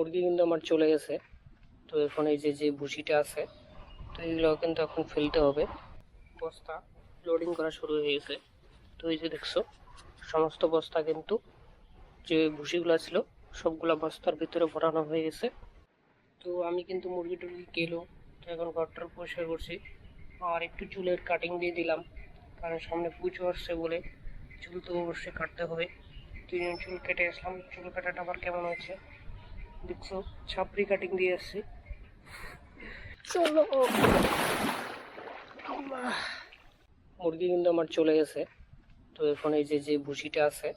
মুরগি কিন্তু আমার চলে গেছে। তো এখন এই যে যে ভুসিটা আছে, তো এগুলো কিন্তু এখন ফেলতে হবে। বস্তা লোডিং করা শুরু হয়ে গেছে। তো এই যে দেখছ, সমস্ত বস্তা কিন্তু যে ভুসিগুলো ছিল, সবগুলো বস্তার ভিতরে ভরানো হয়ে গেছে। তো আমি কিন্তু মুরগি টুরগি কেলো, তো এখন ঘরটার পরিষ্কার করছি। আর একটু চুলের কাটিং দিয়ে দিলাম, কারণ সামনে পুজো আসছে বলে চুল তো অবশ্যই কাটতে হবে। তিনজন চুল কেটে আসলাম চুল কাটাটা আবার কেমন হয়েছে? দেখছ ছাপড়ি কাটিং দিয়ে আসছি। চলো। মুরগি কিন্তু আমার চলে গেছে। তো এখন এই যে যে ভুসিটা আছে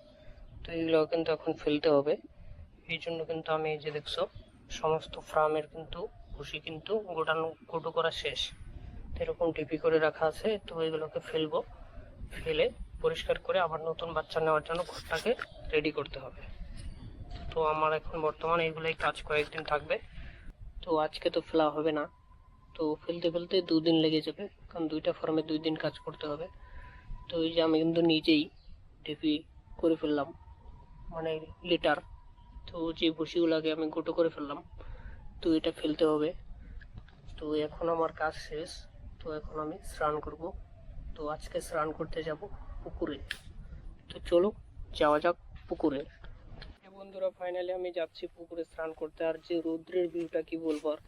তো এগুলো কিন্তু এখন ফেলতে হবে। এই জন্য কিন্তু আমি এই যে দেখছ সমস্ত ফার্মের কিন্তু ভুসি কিন্তু গোটানো গোটো করা শেষ। তো এরকম টিপি করে রাখা আছে তো এগুলোকে ফেলব। ফেলে পরিষ্কার করে আবার নতুন বাচ্চা নেওয়ার জন্য ঘরটাকে রেডি করতে হবে। তো আমার এখন বর্তমানে এগুলোই কাজ কয়েকদিন থাকবে। তো আজকে তো ফেলা হবে না। তো ফেলতে ফেলতে দুদিন লেগে যাবে, কারণ দুইটা ফার্মে দুই দিন কাজ করতে হবে। তো এই যে আমি কিন্তু নিজেই টিপি করে ফেললাম মানে লিটার তো যে ভুসিগুলোকে আমি গোটো করে ফেললাম, তো এটা ফেলতে হবে। তো এখন আমার কাজ শেষ, তো এখন আমি স্নান করব। তো আজকে স্নান করতে যাব পুকুরে। তো চলো, যাওয়া যাক পুকুরে। বন্ধুরা ফাইনালি আমি যাচ্ছি পুকুরে স্নান করতে। আর যে রৌদ্রের ভিউটা কি বলব আর?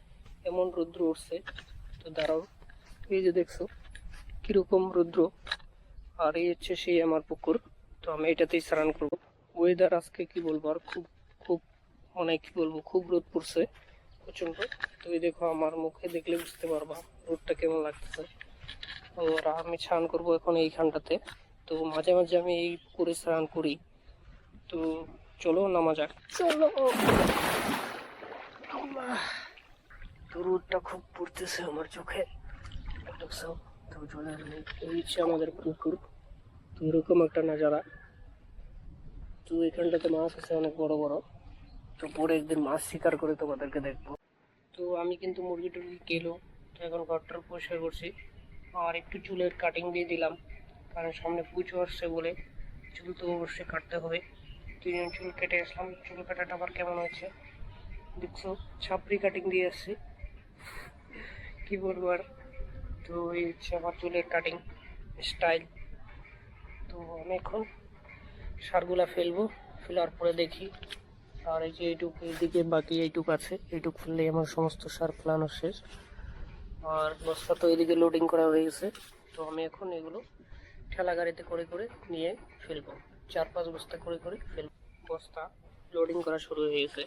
এমন রৌদ্র উঠছে। তো দাঁড়াও, এই যে দেখছ, কীরকম রৌদ্র। আর এই হচ্ছে সেই আমার পুকুর। তো আমি এটাতেই স্নান করব। ওয়েদার আজকে কি বলব আর? খুব খুব মানে কি বলব, খুব রোদ পড়ছে প্রচণ্ড তো এই দেখো, আমার মুখে দেখলে বুঝতে পারবা রোদটা কেমন লাগতেছে। তো আর আমি স্নান করব এখন এইখানটাতে। তো মাঝে মাঝে আমি এই পুকুরে স্নান করি। তো চলো নামা যাক। চলো। আল্লাহ। তো রোদটা খুব পড়তেছে আমার চোখে। দেখছ তো চলে এই হচ্ছে আমাদের পুকুর। তো এরকম একটা নাজারা। তো এখানটাতে মাছ আছে অনেক বড় বড়। তো পরে একদিন মাছ শিকার করে তোমাদেরকে দেখব। তো আমি কিন্তু মুরগি টুরগি কেলো। তো এখন ঘরটার পরিষ্কার করছি। আর একটু চুলের কাটিং দিয়ে দিলাম। কারণ সামনে পুজো আসছে বলে চুল তো অবশ্যই কাটতে হবে। তিনজন চুল কেটে আসলাম। চুল কাটাটা আবার কেমন হয়েছে? দেখছ, ছাপড়ি কাটিং দিয়ে আসছি। কি বলব আর? তো এই হচ্ছে আমার চুলের কাটিং স্টাইল তো আমি এখন সারগুলা ফেলব, ফেলার পরে দেখি। আর এই যে এইটুকু এইদিকে বাকি এইটুক আছে, এইটুক ফেললেই আমার সমস্ত সার ফেলানো শেষ। আর বস্তা তো এদিকে লোডিং করা হয়ে গেছে। তো আমি এখন এগুলো ঠেলা গাড়িতে করে করে নিয়ে ফেলব। চার পাঁচ বস্তা করে করে বস্তা লোডিং করা শুরু হয়ে গেছে।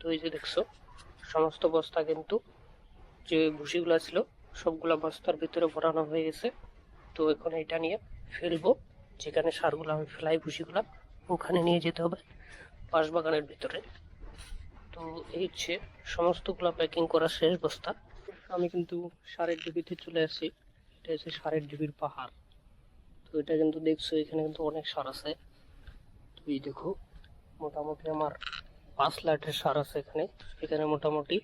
তো এই যে দেখছ, সমস্ত বস্তা কিন্তু যে ভুসিগুলো ছিল, সবগুলা বস্তার ভিতরে ভরানো হয়ে গেছে। তো এখন এটা নিয়ে ফেলব। যেখানে সারগুলো আমি ফেলাই ভুসিগুলা, ওখানে নিয়ে যেতে হবে বাঁশবাগানের ভিতরে। তো এই হচ্ছে সমস্তগুলো প্যাকিং করা শেষ বস্তা। আমি কিন্তু সারের ডিবিতে চলে আসি। এটা হচ্ছে সারের ডিবির পাহাড়। তো এটা কিন্তু দেখছ, এখানে কিন্তু অনেক সার আছে। তো এই দেখো, মোটামুটি আমার পাঁচ লাটের সার আছে এখানে। এখানে মোটামুটি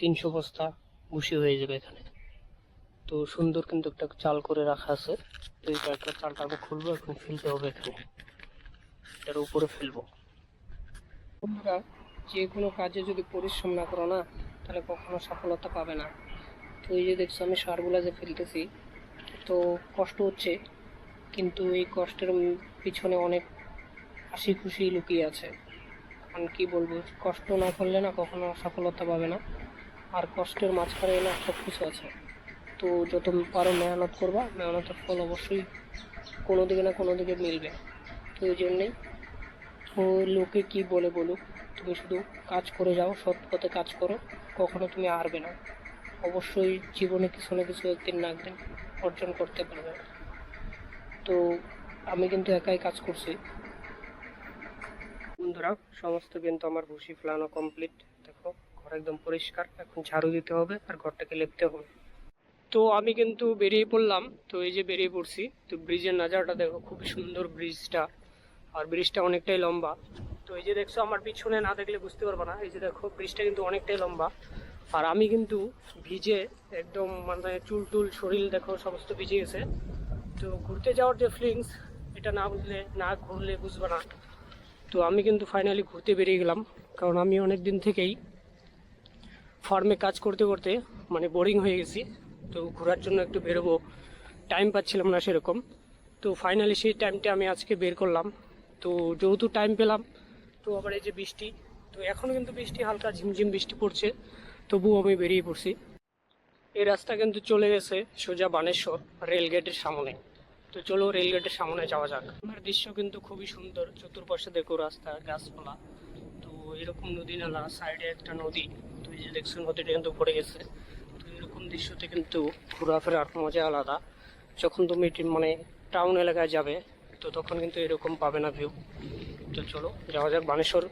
তিনশো বস্তা ভুসি হয়ে যাবে এখানে। তো সুন্দর কিন্তু একটা চাল করে রাখা আছে। তো এই একটা চালটা আমি খুলবো, এখন ফেলতে হবে এখানে। এটার উপরে ফেলব। বন্ধুরা, যে কোনো কাজে যদি পরিশ্রম না করো না, তাহলে কখনো সফলতা পাবে না। তো এই যে দেখছ, আমি সারগুলা যে ফেলতেছি, তো কষ্ট হচ্ছে। কিন্তু এই কষ্টের পিছনে অনেক হাসি খুশি লুকিয়ে আছে। কারণ কি বলব, কষ্ট না করলে না কখনো সফলতা পাবে না। আর কষ্টের মাঝখানে না সব কিছু আছে। তো যত পারো মেহনত করবা, মেহনতের ফল অবশ্যই কোনো দিকে না কোনো দিকে মিলবে। তো এই জন্যেই ও লোকে কি বলে বলুক, তুমি শুধু কাজ করে যাও, সৎ পথে কাজ করো, কখনো তুমি হারবে না। অবশ্যই জীবনে কিছু না কিছু একদিন না একদিন অর্জন করতে পারবে। তো আমি কিন্তু একাই কাজ করছি। বন্ধুরা, সমস্ত কিন্তু আমার ভুসি ফেলানো কমপ্লিট দেখো, ঘর একদম পরিষ্কার, এখন ঝাড়ু দিতে হবে আর ঘরটাকে লেপতে হবে। তো আমি কিন্তু বেরিয়ে পড়লাম, তো এই যে বেরিয়ে পড়ছি, তো ব্রিজের নাজারটা দেখো খুবই সুন্দর ব্রিজটা। আর ব্রিজটা অনেকটাই লম্বা। তো এই যে দেখছ, আমার পিছনে না দেখলে বুঝতে পারব না। এই যে দেখো, ব্রিজটা কিন্তু অনেকটাই লম্বা। আর আমি কিন্তু ভিজে একদম মানে চুল টুল, শরীর দেখো, সমস্ত ভিজে গেছে। তো ঘুরতে যাওয়ার যে ফিলিংস এটা না বুঝলে না ঘুরলে বুঝবে না। তো আমি কিন্তু ফাইনালি ঘুরতে বেরিয়ে গেলাম, কারণ আমি অনেক দিন থেকেই ফার্মে কাজ করতে করতে মানে বোরিং হয়ে গেছি। তো ঘোরার জন্য একটু বেরোবো টাইম পাচ্ছিলাম না সেরকম। তো ফাইনালি সেই টাইমটা আমি আজকে বের করলাম। তো যেহেতু টাইম পেলাম, তো আবার এই যে বৃষ্টি, তো এখনও কিন্তু বৃষ্টি, হালকা ঝিমঝিম বৃষ্টি পড়ছে, তবুও আমি বেরিয়ে পড়ছি। এই রাস্তা কিন্তু চলে গেছে সোজা বানেশ্বর রেল গেটের সামনে। তো চলো রেল গেটের সামনে যাওয়া যাক। আমার দৃশ্য কিন্তু খুবই সুন্দর, চতুর্পাশে দেখো রাস্তা, গাছপালা। তো এরকম নদী নালা, সাইডে একটা নদী। তো এই যে দেখছ নদীটা কিন্তু ভরে গেছে। তো এরকম দৃশ্যতে কিন্তু ঘোরাফেরার মজা আলাদা। যখন তুমি মানে টাউন এলাকায় যাবে, তো তখন কিন্তু এরকম পাবে না ভিউ তো চলো যাওয়া যাক বানেশ্বর।